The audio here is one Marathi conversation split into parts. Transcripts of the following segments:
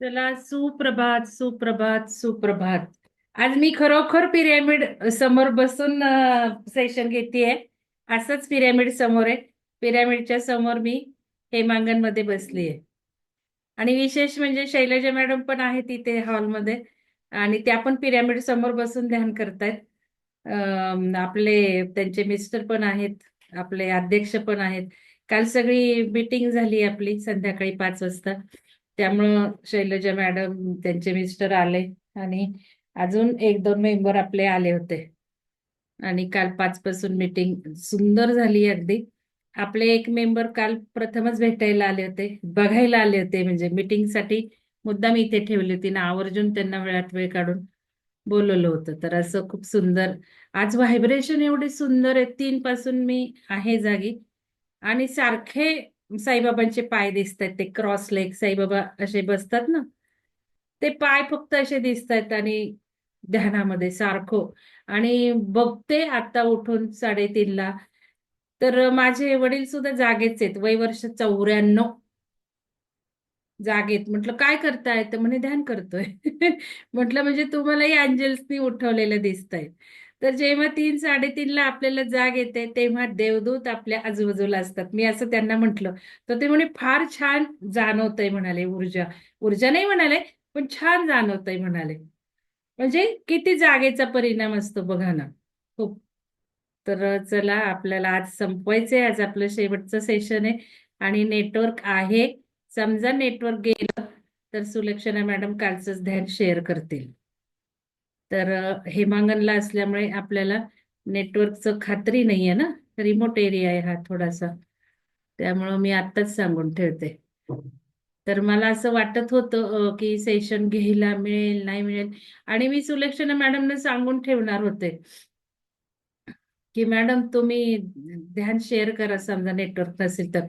चला सुप्रभात सुप्रभात सुप्रभात. आज मी खरोखर पिरॅमिड समोर बसून सेशन घेतेय. असंच पिरॅमिड समोर आहे. पिरॅमिडच्या समोर मी हेमांगणमध्ये बसली आहे आणि विशेष म्हणजे शैलजा मॅडम पण आहेत इथे हॉलमध्ये. आणि त्या पण पिरॅमिड समोर बसून ध्यान करतायत. आपले त्यांचे मिस्टर पण आहेत. आपले अध्यक्ष पण आहेत. काल सगळी मीटिंग झाली आपली संध्याकाळी पाच वाजता. त्यामुळं शैलजा मॅडम त्यांचे मिस्टर आले आणि अजून एक दोन मेंबर आपले आले होते. आणि काल पाच पासून मीटिंग सुंदर झाली अगदी. आपले एक मेंबर काल प्रथमच भेटायला आले होते बघायला आले होते. म्हणजे मीटिंगसाठी मुद्दा मुद्दाम इथे ठेवली होती. ना आवर्जून त्यांना वेळात वेळ काढून बोलवलं होतं. तर असं खूप सुंदर आज व्हायब्रेशन एवढे सुंदर आहे तीन पासून मी आहे जागी. आणि सारखे साईबाबांचे पाय दिसत आहेत ते क्रॉस लेग साईबाबा असे बसतात ना ते पाय फक्त असे दिसत आहेत आणि ध्यानामध्ये सारखं. आणि बघते आता उठून साडेतीनला तर माझे वडील सुद्धा जागेच आहेत वय वर्ष चौऱ्याण्णव. जागेत. म्हटलं काय करताय? तर म्हणे ध्यान करतोय. म्हटलं म्हणजे तुम्हालाही अंजल्सनी उठवलेलं दिसतंय. तर जेव्हा तीन साडेतीनला आपल्याला जाग येते तेव्हा देवदूत आपल्या आजूबाजूला असतात. मी असं त्यांना म्हटलं. तर ते म्हणे फार छान जाणवतंय म्हणाले ऊर्जा. ऊर्जा नाही म्हणाले पण छान जाणवतंय म्हणाले. म्हणजे किती जागेचा परिणाम असतो बघा ना. खूप. तर चला आपल्याला आज संपवायचंय. आज आपलं शेवटचं सेशन आहे आणि नेटवर्क आहे. समजा नेटवर्क गेलं तर सुलक्षणा मॅडम कालचंच ध्यान शेअर करतील. तर हेमांगणला असल्यामुळे आपल्याला नेटवर्कचं खात्री नाहीये ना. रिमोट एरिया आहे हा थोडासा. त्यामुळं मी आत्ताच सांगून ठेवते. तर मला असं वाटत होतं की सेशन घ्यायला मिळेल नाही मिळेल. आणि मी सुलक्षणा मॅडमने सांगून ठेवणार होते. की मॅडम तुम्ही ध्यान शेअर करा समजा नेटवर्क नसेल तर.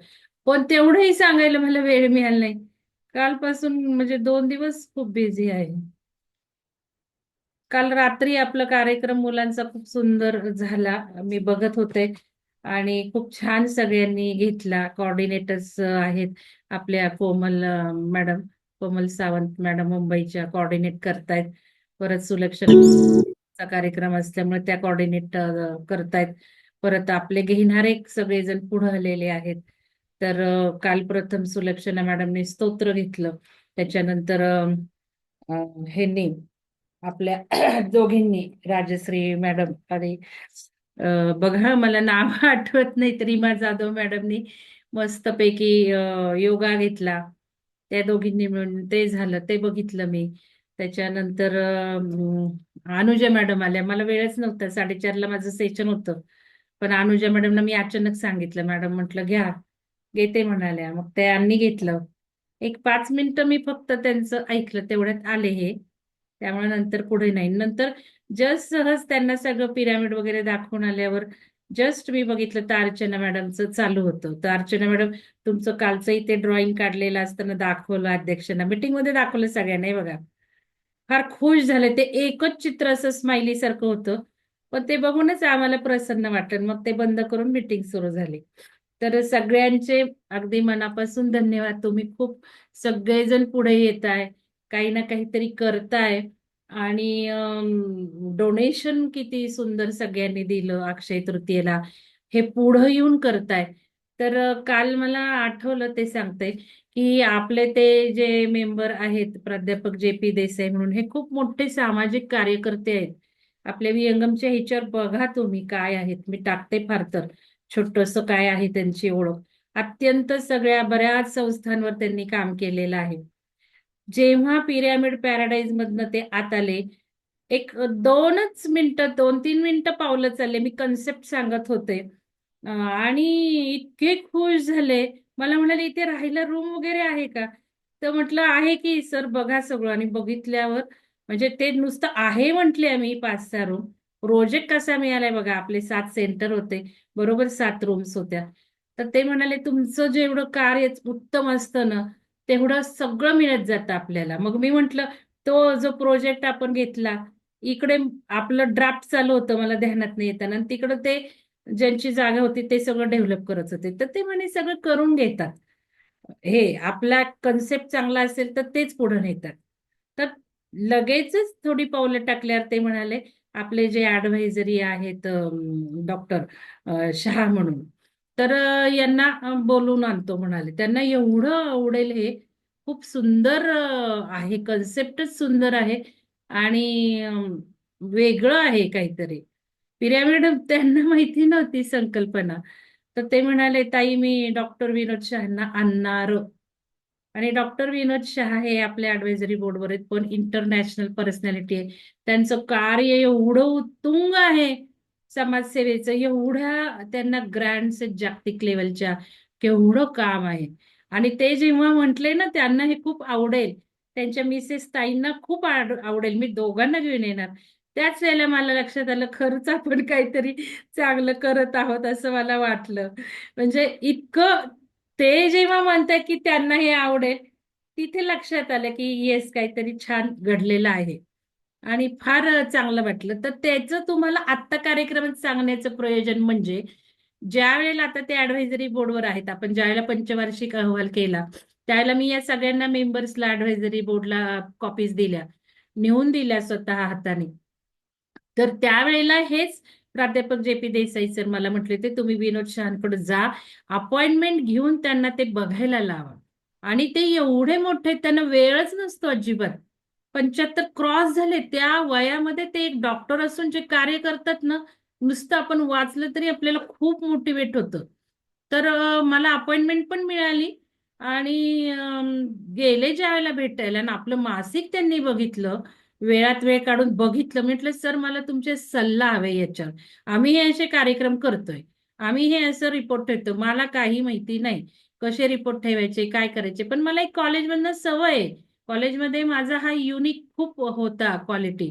पण तेवढंही सांगायला मला वेळ मिळाला नाही. कालपासून म्हणजे दोन दिवस खूप बिझी आहे. काल रात्री आपला कार्यक्रम मुलांचा खूप सुंदर झाला. मी बघत होते आणि खूप छान सगळ्यांनी घेतला. कॉर्डिनेटर्स आहेत आपल्या कोमल मॅडम कोमल सावंत मॅडम मुंबईच्या कॉर्डिनेट करतायत. परत सुलक्षणा कार्यक्रम असल्यामुळे त्या कॉर्डिनेट करतायत. परत आपले घेणारे सगळेजण पुढे आलेले आहेत. तर काल प्रथम सुलक्षणा मॅडमने स्तोत्र घेतलं. त्याच्यानंतर हे नेम आपल्या दोघींनी राजश्री मॅडम आणि बघा मला नाव आठवत नाही रीमा जाधव मॅडमनी मस्तपैकी योगा घेतला. त्या दोघींनी मिळून ते झालं ते बघितलं मी. त्याच्यानंतर अनुजा मॅडम आल्या. मला वेळच नव्हता साडेचारला माझं सेशन होतं. पण अनुजा मॅडमना मी अचानक सांगितलं मॅडम म्हटलं घ्या. घेते म्हणाल्या. मग त्यांनी घेतलं. एक पाच मिनिटं मी फक्त त्यांचं ऐकलं तेवढ्यात आले हे. त्यामुळे नंतर पुढे नाही. नंतर जस्ट सहज त्यांना सगळं पिरामिड वगैरे दाखवून आल्यावर जस्ट मी बघितलं तर अर्चना मॅडमचं चालू होतं. तर अर्चना मॅडम तुमचं कालचंही ते ड्रॉइंग काढलेलं असताना दाखवलं अध्यक्षांना. मीटिंगमध्ये दाखवलं सगळ्यांना बघा. फार खुश झाले. ते एकच चित्र असं स्माइली सारखं होतं. पण ते बघूनच आम्हाला प्रसन्न वाटलं. मग ते बंद करून मीटिंग सुरू झाली. तर सगळ्यांचे अगदी मनापासून धन्यवाद. तुम्ही खूप सगळेजण पुढे येत आहे काही ना काहीतरी करताय. आणि डोनेशन किती सुंदर सगळ्यांनी दिलं अक्षय तृतीयेला. हे पुढं येऊन करताय. तर काल मला आठवलं ते सांगते की आपले ते जे मेंबर आहेत प्राध्यापक जे पी देसाई म्हणून हे खूप मोठे सामाजिक कार्यकर्ते आहेत. आपल्या विहंगमच्या ह्याच्यावर बघा तुम्ही काय आहेत. मी टाकते फार तर. छोटस काय आहे त्यांची ओळख. अत्यंत सगळ्या बऱ्याच संस्थांवर त्यांनी काम केलेलं आहे. जेव्हा पिरॅमिड पॅराडाईज मधनं ते आत आले एक दोनच मिनिटं दोन तीन मिनिटं पावलं चालले मी कन्सेप्ट सांगत होते. आणि इतके खुश झाले. मला म्हणाले इथे राहायला रूम वगैरे आहे का? तर म्हटलं आहे की सर बघा सगळं. आणि बघितल्यावर म्हणजे ते नुसतं आहे म्हटले आम्ही पाच सहा रूम. प्रोजेक्ट कसा मिळालाय बघा आपले सात सेंटर होते बरोबर सात रूम्स होत्या. तर ते म्हणाले तुमचं जेवढं कार्य उत्तम असतं ना तेवढं सगळं मिळत जातं आपल्याला. मग मी म्हंटल तो जो प्रोजेक्ट आपण घेतला इकडे आपलं ड्राफ्ट चालू होतं मला ध्यानात नाही येताना तिकडं ते ज्यांची जागा होती ते सगळं डेव्हलप करत होते. तर ते म्हणे सगळं करून घेतात. हे आपला कन्सेप्ट चांगला असेल तर तेच पुढे नेतात. तर लगेचच थोडी पावलं टाकल्यावर ते म्हणाले आपले जे ऍडव्हायझरी आहेत डॉक्टर शहा म्हणून तर यांना बोलून आणतो म्हणाले. त्यांना एवढं आवडेल हे. खूप सुंदर आहे. कन्सेप्टच सुंदर आहे. आणि वेगळं आहे काहीतरी. पिरॅमिड त्यांना माहिती नव्हती संकल्पना. तर ते म्हणाले ताई मी डॉक्टर विनोद शहाना आणणार. आणि डॉक्टर विनोद शहा हे आपल्या ऍडवायझरी बोर्डवर आहेत पण इंटरनॅशनल पर्सनॅलिटी आहे. त्यांचं कार्य एवढं उत्तुंग आहे. समाजसेवेचं एवढ्या त्यांना ग्रँड्स जागतिक लेवलच्या केवढं काम आहे. आणि ते जेव्हा म्हटले ना त्यांना हे खूप आवडेल. त्यांच्या मिसेस ताईंना खूप आवडेल. मी दोघांना घेऊन येणार. त्याच वेळेला मला लक्षात आलं खरंच आपण काहीतरी चांगलं करत आहोत असं मला वाटलं. म्हणजे इतकं ते जेव्हा म्हणतात की त्यांना हे आवडेल तिथे लक्षात आलं की येस काहीतरी छान घडलेलं आहे. आणि फार चांगलं वाटलं. तर त्याचं तुम्हाला आत्ता कार्यक्रमात सांगण्याचं प्रयोजन म्हणजे ज्या वेळेला आता ते ऍडव्हायझरी बोर्डवर आहेत आपण ज्यावेळेला पंचवार्षिक अहवाल केला त्यावेळेला मी या सगळ्यांना मेंबर्सला ऍडव्हायझरी बोर्डला कॉपीज दिल्या नेऊन दिल्या स्वतः हाताने. तर त्यावेळेला हेच प्राध्यापक जे पी देसाई सर मला म्हटले ते तुम्ही विनोद शहांकडे जा अपॉइंटमेंट घेऊन त्यांना ते बघायला लावा. आणि ते एवढे मोठे त्यांना वेळच नसतो अजिबात. पंच्याहत्तर क्रॉस झाले त्या वयामध्ये ते एक डॉक्टर असून जे कार्य करतात ना नुसतं आपण वाचलं तरी आपल्याला खूप मोटिवेट होतं. तर मला अपॉइंटमेंट पण मिळाली आणि गेले ज्या वेळेला भेटायला ना आपलं मासिक त्यांनी बघितलं वेळात वेळ काढून बघितलं म्हटलं सर मला तुमचे सल्ला हवे याच्यावर. आम्ही हे असे कार्यक्रम करतोय. आम्ही हे असं रिपोर्ट ठेवतो मला काही माहिती नाही. कसे रिपोर्ट ठेवायचे काय करायचे? पण मला एक कॉलेजमधनं सवय आहे. कॉलेजमध्ये माझा हा युनिक खूप होता क्वालिटी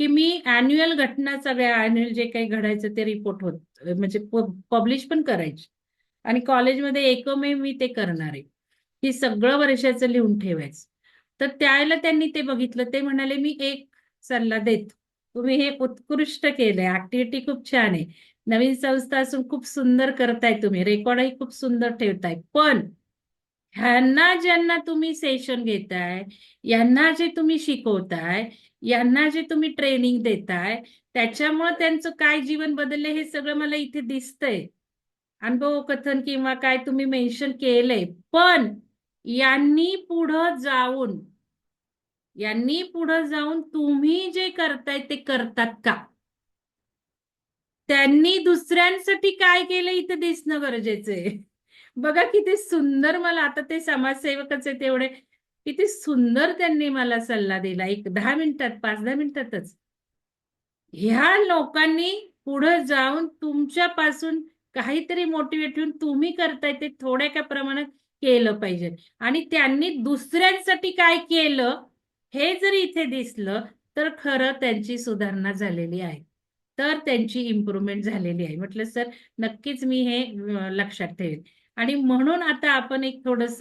की मी अॅन्युअल घटना सगळ्या अॅन्युअल जे काही घडायचं ते रिपोर्ट होत म्हणजे पब्लिश पण करायचे. आणि कॉलेजमध्ये एकमेव मी ते करणार आहे. की सगळं वर्षाचं लिहून ठेवायचं. तर त्यावेळेला त्यांनी ते बघितलं ते म्हणाले मी एक सल्ला देतो. तुम्ही हे उत्कृष्ट केलंय. ऍक्टिव्हिटी खूप छान आहे. नवीन संस्था असून खूप सुंदर करताय तुम्ही. रेकॉर्डही खूप सुंदर ठेवताय. पण ह्यांना ज्यांना तुम्ही सेशन घेताय यांना जे तुम्ही शिकवताय यांना जे तुम्ही ट्रेनिंग देताय त्याच्यामुळे त्यांचं काय जीवन बदललंय हे सगळं मला इथे दिसतंय. अनुभव कथन किंवा काय तुम्ही मेन्शन केलंय पण यांनी पुढं जाऊन यांनी पुढं जाऊन तुम्ही जे करताय ते करतात का? त्यांनी दुसऱ्यांसाठी काय केलं इथे दिसणं गरजेचं आहे? बघा किती सुंदर मला आता ते समाजसेवकच आहे तेवढे किती सुंदर त्यांनी मला सल्ला दिला. एक दहा मिनिटात पाच दहा मिनिटातच. ह्या लोकांनी पुढे जाऊन तुमच्यापासून काहीतरी मोटिवेट होऊन तुम्ही करताय ते थोड्या का प्रमाणात केलं पाहिजे. आणि त्यांनी दुसऱ्यांसाठी काय केलं हे जर इथे दिसलं तर खरं त्यांची सुधारणा झालेली आहे. तर त्यांची इम्प्रूव्हमेंट झालेली आहे. म्हटलं सर नक्कीच मी हे लक्षात ठेवेन. आणि म्हणून आता आपण एक थोडस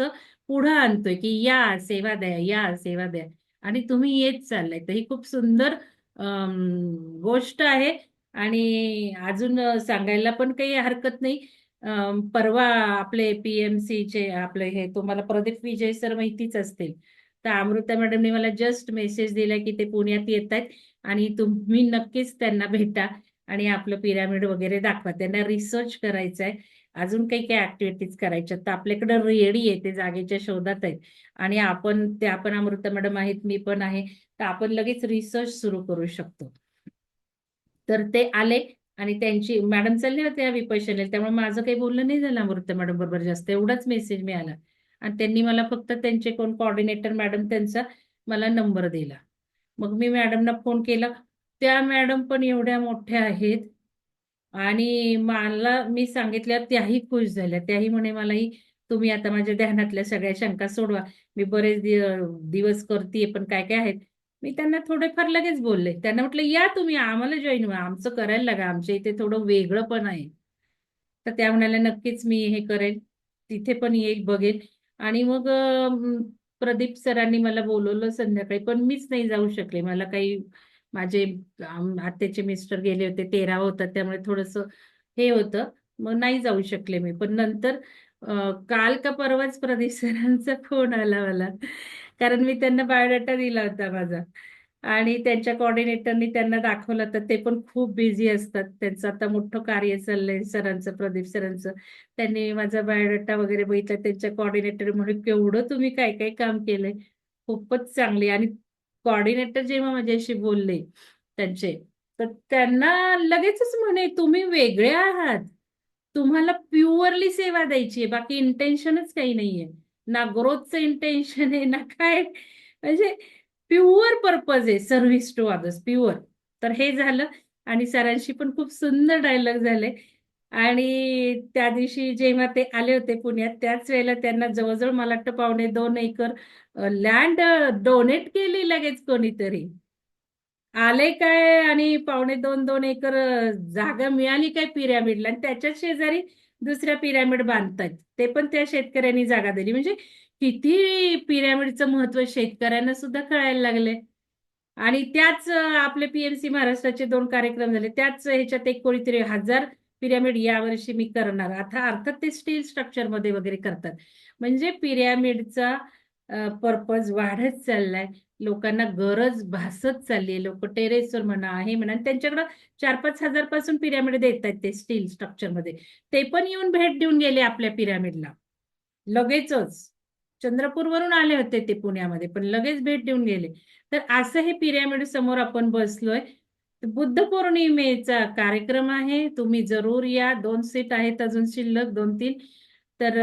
पुढं आणतोय की या सेवा द्या या सेवा द्या. आणि तुम्ही येत चाललाय. तर ही खूप सुंदर गोष्ट आहे. आणि अजून सांगायला पण काही हरकत नाही. परवा आपले पीएमसी चे आपले हे तुम्हाला प्रदीप विजय सर माहितीच असतील. तर अमृता मॅडमने मला जस्ट मेसेज दिला की ते पुण्यात येत आहेत. आणि तुम्ही नक्कीच त्यांना भेटा आणि आपलं पिरामिड वगैरे दाखवा. त्यांना रिसर्च करायचं आहे अजून काही काही ऍक्टिव्हिटीज करायच्या तर आपल्याकडे रेडी आहे ते जागेच्या शोधात आहेत. आणि आपण ते आपण अमृता मॅडम आहेत मी पण आहे. तर आपण लगेच रिसर्च सुरू करू शकतो. तर ते आले आणि त्यांची मॅडम चालले होते विपशनेल त्यामुळे माझं काही बोलणं नाही झालं अमृता मॅडम बरोबर जास्त. एवढाच मेसेज मिळाला. आणि त्यांनी मला फक्त त्यांचे कोण कोऑर्डिनेटर मॅडम त्यांचा मला नंबर दिला. मग मी मॅडमना फोन केला. त्या मॅडम पण एवढ्या मोठ्या आहेत. आणि मला मी सांगितल्यावर त्याही खुश झाल्या. त्याही म्हणे मलाही तुम्ही आता माझ्या ध्यानातल्या सगळ्या शंका सोडवा. मी बरेच दिवस करते पण काय काय आहेत? मी त्यांना थोडेफार लगेच बोलले. त्यांना म्हटलं या तुम्ही आम्हाला जॉईन व्हा. आमचं करायला लागा. आमच्या इथे थोडं वेगळं पण आहे. तर त्या म्हणाल्या नक्कीच मी हे करेन. तिथे पण येईल बघेल आणि मग प्रदीप सरांनी मला बोलवलं संध्याकाळी पण मीच नाही जाऊ शकले. मला काही माझे आत्याचे मिस्टर गेले होते तेरा होतात त्यामुळे थोडस हे होतं. मग नाही जाऊ शकले मी. पण नंतर काल का परवाच प्रदीप सरांचा फोन आला मला. कारण मी त्यांना बायोडाटा दिला होता माझा. आणि त्यांच्या कॉर्डिनेटरनी त्यांना दाखवलं तर ते पण खूप बिझी असतात. त्यांचं आता मोठं कार्य चाललंय सरांचं प्रदीप सरांचं. त्यांनी माझा बायोडाटा वगैरे बघितला. त्यांच्या कॉर्डिनेटर म्हणून केवढं तुम्ही काय काय काम केलंय. खूपच चांगली. आणि कॉर्डिनेटर जेव्हा माझ्याशी बोलले त्यांचे तर त्यांना लगेचच म्हणे तुम्ही वेगळे आहात. तुम्हाला प्युअरली सेवा द्यायची आहे. बाकी इंटेन्शनच काही नाहीये. ना ग्रोथचं इंटेन्शन आहे ना काय. म्हणजे प्युअर पर्पज आहे. सर्व्हिस टू अदर्स प्युअर तर हे झालं आणि सरांशी पण खूप सुंदर डायलॉग झाले. आणि त्या दिवशी जेव्हा ते आले होते पुण्यात त्याच वेळेला त्यांना जवळजवळ मला वाटतं पावणे दोन एकर लँड डोनेट केली लगेच कोणीतरी. आले काय आणि पावणे दोन दोन एकर जागा मिळाली काय पिरॅमिडला आणि त्याच्याच शेजारी दुसऱ्या पिरॅमिड बांधतायत. ते पण त्या शेतकऱ्यांनी जागा दिली. म्हणजे किती पिरॅमिडचं महत्त्व शेतकऱ्यांना सुद्धा कळायला लागले. आणि त्याच आपले पीएमसी महाराष्ट्राचे दोन कार्यक्रम झाले. त्याच ह्याच्यात एक कोणीतरी हजार पिरॅमिड यावर्षी मी करणार. आता अर्थात ते स्टील स्ट्रक्चरमध्ये वगैरे करतात. म्हणजे पिरॅमिडचा पर्पज वाढत चाललाय. लोकांना गरज भासत चालली आहे लोक टेरेसवर म्हणा हे म्हणा आणि त्यांच्याकडं चार पाच हजारपासून पिरॅमिड देत आहेत ते स्टील स्ट्रक्चरमध्ये ते पण येऊन भेट देऊन गेले आपल्या पिरॅमिडला. लगेचच. चंद्रपूरवरून आले होते ते पुण्यामध्ये पण लगेच भेट देऊन गेले. तर असं हे पिरॅमिड समोर आपण बसलोय. बुद्ध पौर्णिमेचा कार्यक्रम आहे. तुम्ही जरूर या. दोन सीट आहेत अजून शिल्लक दोन तीन. तर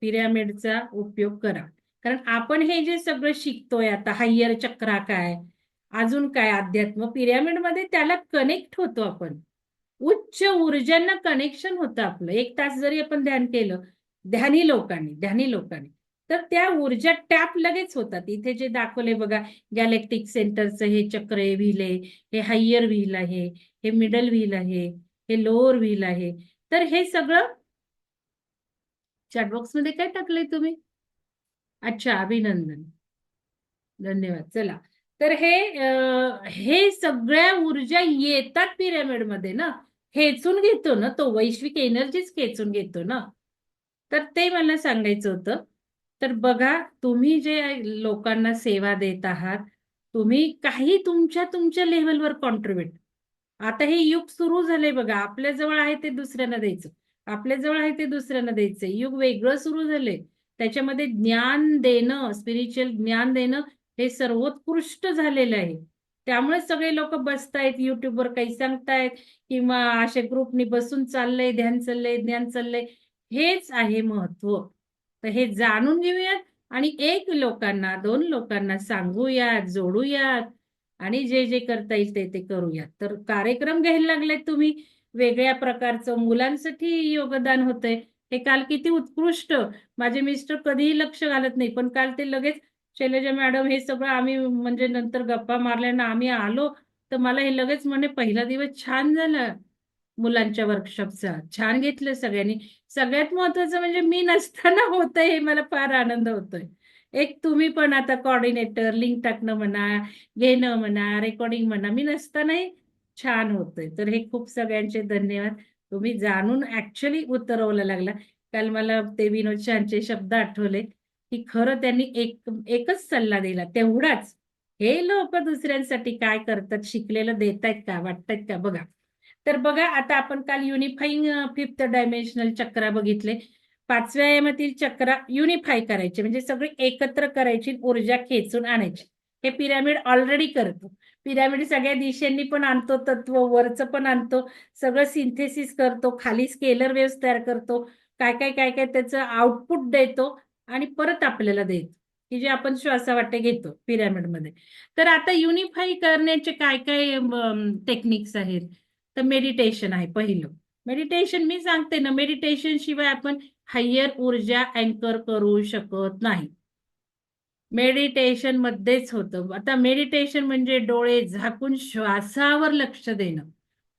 पिरॅमिडचा उपयोग करा. कारण आपण हे जे सगळं शिकतोय आता हायर चक्रा काय अजून काय अध्यात्म पिरॅमिडमध्ये त्याला कनेक्ट होतो आपण. उच्च ऊर्जांना कनेक्शन होतं आपलं. एक तास जरी आपण ध्यान केलं ध्यानी लोकांनी ध्यानी लोकांनी. तर त्या ऊर्जा टॅप लगेच होतात. इथे जे दाखवले बघा गॅलेक्टिक सेंटरचं हे चक्र हे व्हील आहे हे हायर व्हील आहे हे मिडल व्हील आहे हे लोअर व्हील आहे. तर हे सगळं चॅटबॉक्समध्ये काय टाकलंय तुम्ही? अच्छा अभिनंदन. धन्यवाद. चला. तर हे हे सगळ्या ऊर्जा येतात पिरॅमिडमध्ये ना? खेचून घेतो ना तो वैश्विक एनर्जीच खेचून घेतो ना? तर ते मला सांगायचं होतं. तर बघा तुम्ही जे लोकांना सेवा देत आहात तुम्ही काही तुमच्या तुमच्या लेव्हलवर कॉन्ट्रीब्युट आता हे युग सुरू झालंय बघा आपल्या जवळ आहे ते दुसऱ्यांना द्यायचं. आपल्या जवळ आहे ते दुसऱ्यांना द्यायचं. युग वेगळं सुरू झालंय. त्याच्यामध्ये ज्ञान देणं स्पिरिच्युअल ज्ञान देणं हे सर्वोत्कृष्ट झालेलं आहे. त्यामुळे सगळे लोक बसतायत युट्यूबवर काही सांगतायत किंवा अशा ग्रुपनी बसून चाललंय ध्यान चाललंय ज्ञान चाललंय. हेच आहे महत्त्व. तर हे जाणून घेऊयात. आणि एक लोकांना दोन लोकांना सांगूयात जोडूयात. आणि जे जे करता येईल ते ते करूयात. तर कार्यक्रम घ्यायला लागलेत तुम्ही. वेगळ्या प्रकारचं मुलांसाठी योगदान होतंय. हे काल किती उत्कृष्ट. माझे मिस्टर कधीही लक्ष घालत नाही पण काल ते लगेच शैलजा मॅडम हे सगळं आम्ही म्हणजे नंतर गप्पा मारल्यानं आम्ही आलो तर मला हे लगेच म्हणे पहिला दिवस छान झाला. मुलांच्या वर्कशॉपचा छान घेतलं सगळ्यांनी. सगळ्यात महत्वाचं म्हणजे मी नसताना होतंय हे मला फार आनंद होतोय. एक तुम्ही पण आता कॉर्डिनेटर लिंक टाकणं म्हणा घेणं म्हणा रेकॉर्डिंग म्हणा मी नसतानाही छान होतंय. तर हे खूप सगळ्यांचे धन्यवाद. तुम्ही जाणून ऍक्च्युली उतरवला लागला. काल मला ते विनोद शहाचे शब्द आठवले की खरं त्यांनी एक एकच सल्ला दिला. तेवढाच. हे लोक दुसऱ्यांसाठी काय करतात शिकलेलं देतायत का वाटतायत का? बघा. तर बघा आता आपण काल युनिफाईंग फिफ्थ डायमेन्शनल चक्रा बघितले. पाचव्या आयामातील चक्रा युनिफाय करायचे म्हणजे सगळी एकत्र करायची ऊर्जा खेचून आणायची. हे पिरामिड ऑलरेडी करतो. पिरामिड सगळ्या दिशेंनी पण आणतो तत्व वरचं पण आणतो सगळं सिंथेसिस करतो खाली स्केलर वेव्स तयार करतो काय काय काय काय त्याचं आउटपुट देतो आणि परत आपल्याला देतो. की जे आपण श्वासावाटे घेतो पिरामिडमध्ये तर आता युनिफाय करण्याचे काय काय टेक्निक्स आहेत? तर मेडिटेशन आहे पहिलं. मेडिटेशन मी सांगते ना मेडिटेशन शिवाय आपण हायर ऊर्जा अँकर करू शकत नाही. मेडिटेशन मध्येच होतं. आता मेडिटेशन म्हणजे डोळे झाकून श्वासावर लक्ष देणं.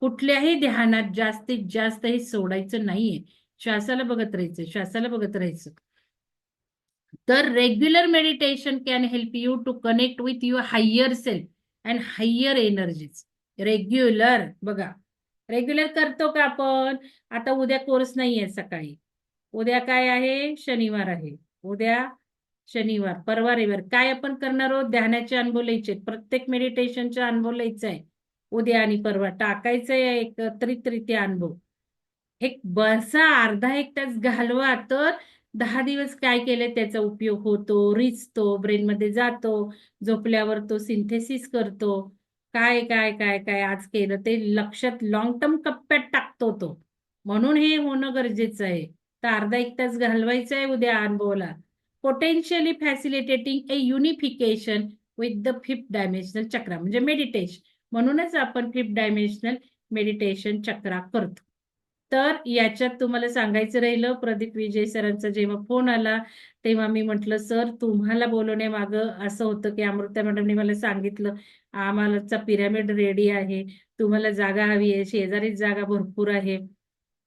कुठल्याही ध्यानात जास्तीत जास्त हे सोडायचं नाहीये. श्वासाला बघत राहायचं श्वासाला बघत राहायचं. तर regular meditation can help you to connect with your higher self and higher energies regular बघा. रेग्युलर करतो का आपण? आता उद्या कोर्स नाहीये सकाळी. उद्या काय आहे? शनिवार आहे. उद्या शनिवार परवा रविवार. काय आपण करणार आहोत? ध्यानाचे अनुभव लिहायचे प्रत्येक मेडिटेशनचा अनुभव लिहायचा आहे उद्या आणि परवा टाकायचं आहे एकत्रितरित्या अनुभव. एक बसा अर्धा एक तास घालवा तर दहा दिवस काय केले त्याचा उपयोग होतो. रिचतो ब्रेनमध्ये जातो झोपल्यावर तो सिंथेसिस करतो. काय काय काय काय आज केलं ते लक्षात लॉंग टर्म कप्प्यात टाकतो तो. म्हणून हे होणं गरजेचं आहे. तर अर्धा एक तास घालवायचा आहे उद्या अनुभवला. Potentially facilitating a unification with the fifth dimensional chakra म्हणजे मेडिटेशन म्हणूनच आपण फिफ्थ डायमेन्शनल मेडिटेशन चक्रा करतो. तर याच्यात तुम्हाला सांगायचं राहिलं प्रदीप विजय सरांचा जेव्हा फोन आला तेव्हा मी म्हटलं सर तुम्हाला बोलवण्यामागं असं होतं की अमृता मॅडमने मला सांगितलं आम्हालाचा पिरामिड रेडी आहे. तुम्हाला जागा हवी आहे. शेजारीच जागा भरपूर आहे.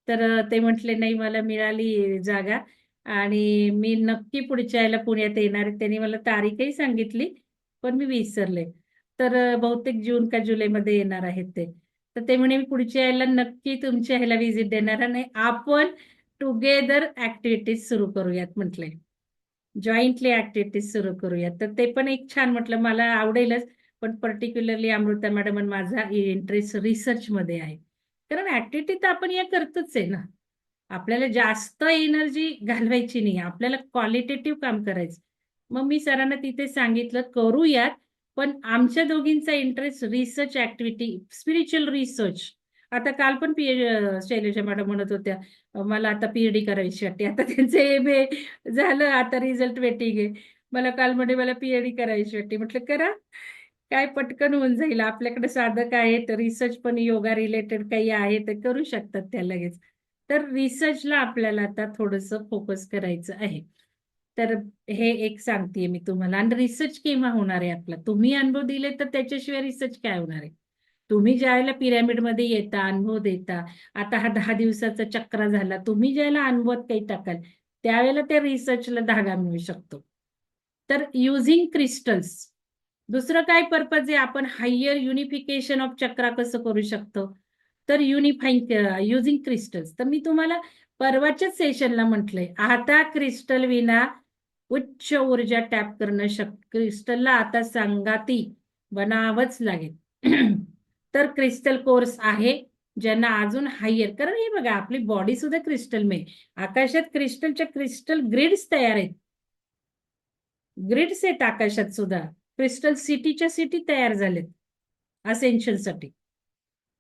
तर ते म्हटले नाही मला मिळाली जागा. आणि मी नक्की पुढच्या याला पुण्यात येणार आहे. त्यांनी मला तारीखही सांगितली पण मी विसरले. तर बहुतेक जून का जुलैमध्ये येणार आहेत ते. तर ते म्हणे मी पुढच्या यायला नक्की तुमच्या ह्याला व्हिजिट देणार आणि आपण टुगेदर ऍक्टिव्हिटीज सुरू करूयात म्हटले. जॉईंटली ऍक्टिव्हिटीज सुरू करूयात. तर ते पण एक छान म्हटलं. मला आवडेलच. पण पर्टिक्युलरली अमृता मॅडम माझा इंटरेस्ट रिसर्चमध्ये आहे. कारण ऍक्टिव्हिटी तर आपण या करतोच आहे ना. आपल्याला जास्त एनर्जी घालवायची नाही. आपल्याला क्वालिटेटिव्ह काम करायचं. मग मी सरांना तिथे सांगितलं करूयात पण आमच्या दोघींचा interest research activity spiritual research आता काल पण पी शैलेशा मॅडम म्हणत होत्या मला आता पीएचडी करायची वाटते. आता त्यांचं एम ए झालं आता रिझल्ट वेटिंग आहे. मला काल म्हणे मला पीएचडी करायची वाटते. म्हटलं करा. काय पटकन होऊन जाईल. आपल्याकडे साधक आहे तर रिसर्च पण योगा रिलेटेड काही आहे तर करू शकतात त्या लगेच. तर रिसर्चला आपल्याला आता थोडंसं फोकस करायचं आहे. तर हे एक सांगते मी तुम्हाला. आणि रिसर्च केव्हा होणार आहे आपला? तुम्ही अनुभव दिले तर त्याच्याशिवाय रिसर्च काय होणार आहे? तुम्ही ज्यावेळेला पिरॅमिडमध्ये येता अनुभव देता आता हा दहा दिवसाचा चक्र झाला तुम्ही ज्यावेळेला अनुभवात काही टाकाल त्यावेळेला त्या रिसर्चला धागा मिळू शकतो. तर युझिंग क्रिस्टल्स दुसरं काय पर्पज आहे? आपण हायर युनिफिकेशन ऑफ चक्रा कसं करू शकतो? तर युनिफाईंग युझिंग क्रिस्टल्स तर मी तुम्हाला परवाच्याच सेशनला म्हटलंय आता क्रिस्टल विना उच्च ऊर्जा टॅप करणं शक क्रिस्टलला आता संगाती बनावंच लागेल. तर क्रिस्टल कोर्स आहे ज्यांना अजून हायर कारण हे बघा आपली बॉडी सुद्धा क्रिस्टल मे आकाशात क्रिस्टलच्या क्रिस्टल ग्रिड्स तयार आहेत. ग्रिड्स आहेत आकाशात सुद्धा. क्रिस्टल सिटीच्या सिटी तयार झालेत असेन्शियलसाठी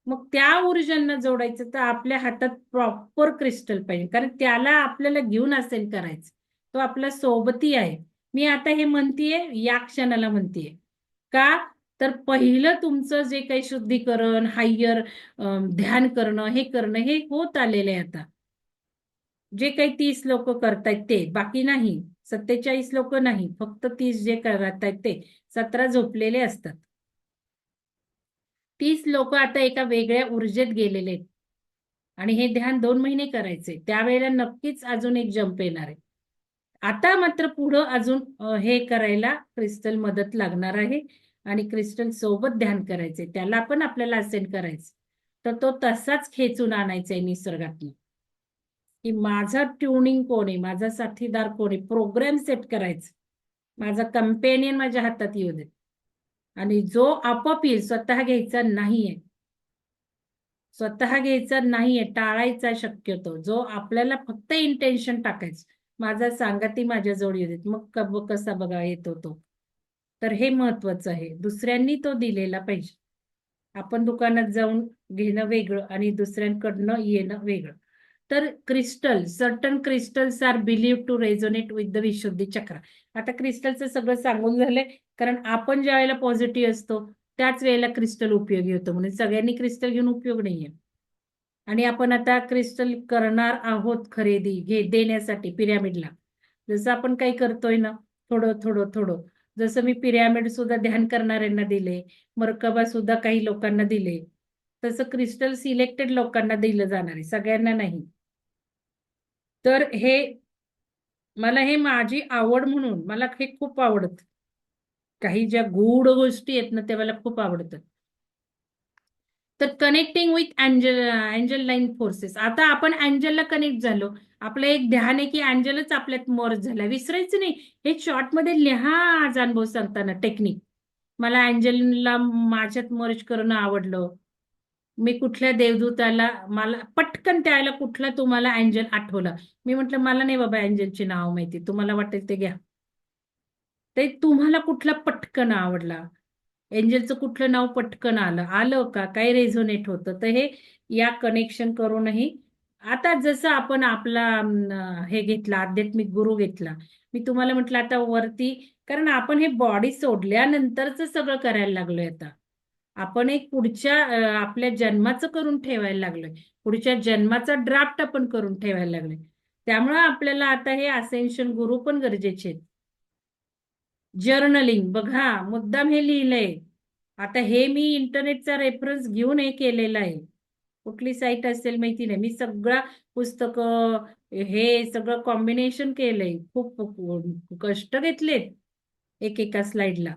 मग त्या ऊर्जांना जोडायचं तर आपल्या हातात प्रॉपर क्रिस्टल पाहिजे. कारण त्याला आपल्याला घेऊन असेल करायचं. तो आपला सोबती आहे. मी आता हे म्हणतीये या क्षणाला म्हणतीये. का? तर पहिलं तुमचं जे काही शुद्धीकरण हायर ध्यान करणं हे करणं हे होत आलेलं आहे आता. जे काही तीस लोक करतायत ते बाकी नाही. सत्तेचाळीस लोक नाही फक्त तीस जे करत आहेत ते सतरा झोपलेले असतात. तीस लोक आता एका वेगळ्या ऊर्जेत गेलेले आहेत. आणि हे ध्यान दोन महिने करायचे त्यावेळेला नक्कीच अजून एक जंप येणार आहे. आता मात्र पुढं अजून हे करायला क्रिस्टल मदत लागणार आहे. आणि क्रिस्टल सोबत ध्यान करायचे त्याला पण आपल्याला असेंड करायचं तर तो तसाच खेचून आणायचा आहे निसर्गातून. की माझा ट्युनिंग कोण आहे माझा साथीदार कोण आहे प्रोग्राम सेट करायचं. माझा कंपेनियन माझ्या हातात येऊ दे. आणि जो आपोआप येईल स्वतः घ्यायचा नाहीये. स्वतः घ्यायचा नाहीये टाळायचा शक्यतो. जो आपल्याला फक्त इंटेन्शन टाकायचं. माझा सांगाती माझ्या जवळ येत मग कब कसा बघा येतो तो. तर हे महत्वाचं आहे. दुसऱ्यांनी तो दिलेला पाहिजे. आपण दुकानात जाऊन घेणं वेगळं आणि दुसऱ्यांकडनं येणं वेगळं. तर crystal certain crystals are believe to resonate with the Vishuddhi chakra आता क्रिस्टलचं सगळं सांगून झालंय कारण आपण ज्या वेळेला पॉझिटिव्ह असतो त्याच वेळेला क्रिस्टल उपयोगी होतो. म्हणून सगळ्यांनी क्रिस्टल घेऊन उपयोग नाहीये. आणि आपण आता क्रिस्टल करणार आहोत खरेदी घे देण्यासाठी पिरॅमिडला जसं आपण काही करतोय ना थोडं थोडं थोडं. जसं मी पिरॅमिड सुद्धा ध्यान करणाऱ्यांना दिले मरकबा सुद्धा काही लोकांना दिले तसं क्रिस्टल सिलेक्टेड लोकांना दिलं जाणार आहे सगळ्यांना नाही. तर हे मला हे माझी आवड म्हणून मला हे खूप आवडत. काही ज्या गूढ गोष्टी आहेत ना त्या मला खूप आवडतात. तर connecting with angel angel line forces आता आपण अँजलला कनेक्ट झालो. आपलं एक ध्यान आहे की अँजलच आपल्यात मर्ज झाला. विसरायचं नाही. हे शॉर्टमध्ये लिहा आज अनुभव सांगताना टेक्निक मला अँजलला माझ्यात मर्ज करणं आवडलं. मी कुठल्या देवदूताला मला पटकन त्याला कुठला तुम्हाला अँजल आठवला. मी म्हटलं मला नाही बाबा अँजलचे नाव माहिती. तुम्हाला वाटेल ते घ्या. ते तुम्हाला कुठला पटकन आवडला? एंजलचं कुठलं नाव पटकन आलं? आलं का? काय रेझोनेट होतं? तर हे या कनेक्शन करूनही आता जसं आपण आपला हे घेतला आध्यात्मिक गुरु घेतला मी तुम्हाला म्हटलं आता वरती कारण आपण हे बॉडी सोडल्यानंतरच सगळं करायला लागलोय आता. आपण एक पुढच्या आपल्या जन्माचं करून ठेवायला लागलोय. पुढच्या जन्माचा ड्राफ्ट आपण करून ठेवायला लागलोय. त्यामुळं आपल्याला आता हे असेन्शन गुरु पण गरजेचे आहेत. जर्नलिंग बघा मुद्दाम हे लिहिलंय. आता हे मी इंटरनेटचा रेफरन्स घेऊन हे केलेलं आहे. कुठली साईट असेल माहिती नाही. मी सगळं पुस्तकं हे सगळं कॉम्बिनेशन केलंय. खूप कष्ट घेतलेत एक एका स्लाइडला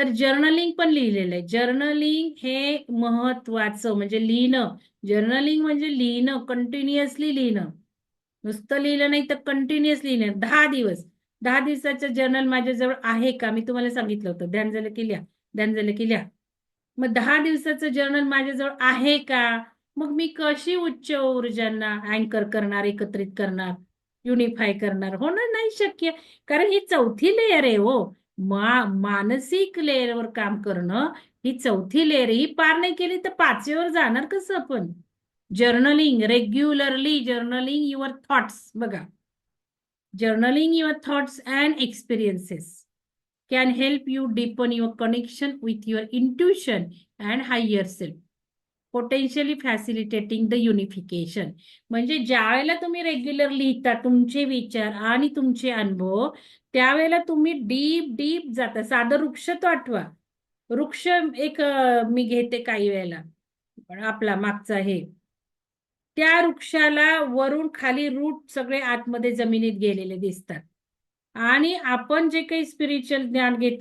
तर जर्नलिंग पण लिहिलेलं आहे. जर्नलिंग हे महत्वाचं म्हणजे लिहिणं. जर्नलिंग म्हणजे लिहिणं कंटिन्युअसली लिहिणं. नुसतं लिहिलं नाही तर कंटिन्युअस लिहिणं. दहा दिवस. दहा दिवसाचं जर्नल माझ्याजवळ आहे का? मी तुम्हाला सांगितलं होतं. ध्यान झालं की लिहा. ध्यान झालं की लिहा. मग दहा दिवसाचं जर्नल माझ्याजवळ आहे का? मग मी कशी उच्च ऊर्जांना अँकर करणार एकत्रित करणार युनिफाय करणार? होणार नाही शक्य. कारण ही चौथी लेअर आहे हो. मा, मानसिक लेअर वर काम करणं ही चौथी लेअर. ही पार नाही केली तर पाचवेवर जाणार कसं आपण? Journaling regularly journaling your thoughts बघा. Journaling your thoughts and experiences can help you deepen your connection with your intuition and higher self potentially facilitating the unification म्हणजे ज्या वेळेला तुम्ही रेग्युलर लिहिता तुमचे विचार आणि तुमचे अनुभव त्यावेळेला तुम्ही डीप डीप जाता. साधं वृक्ष तो आठवा. वृक्ष एक मी घेते काही वेळेला. आपला मागचा हे. त्या वृक्षाला वरून खाली रूट सगळे आतमध्ये जमिनीत गेलेले दिसतात. आणि आपण जे काही स्पिरिच्युअल ज्ञान घेतो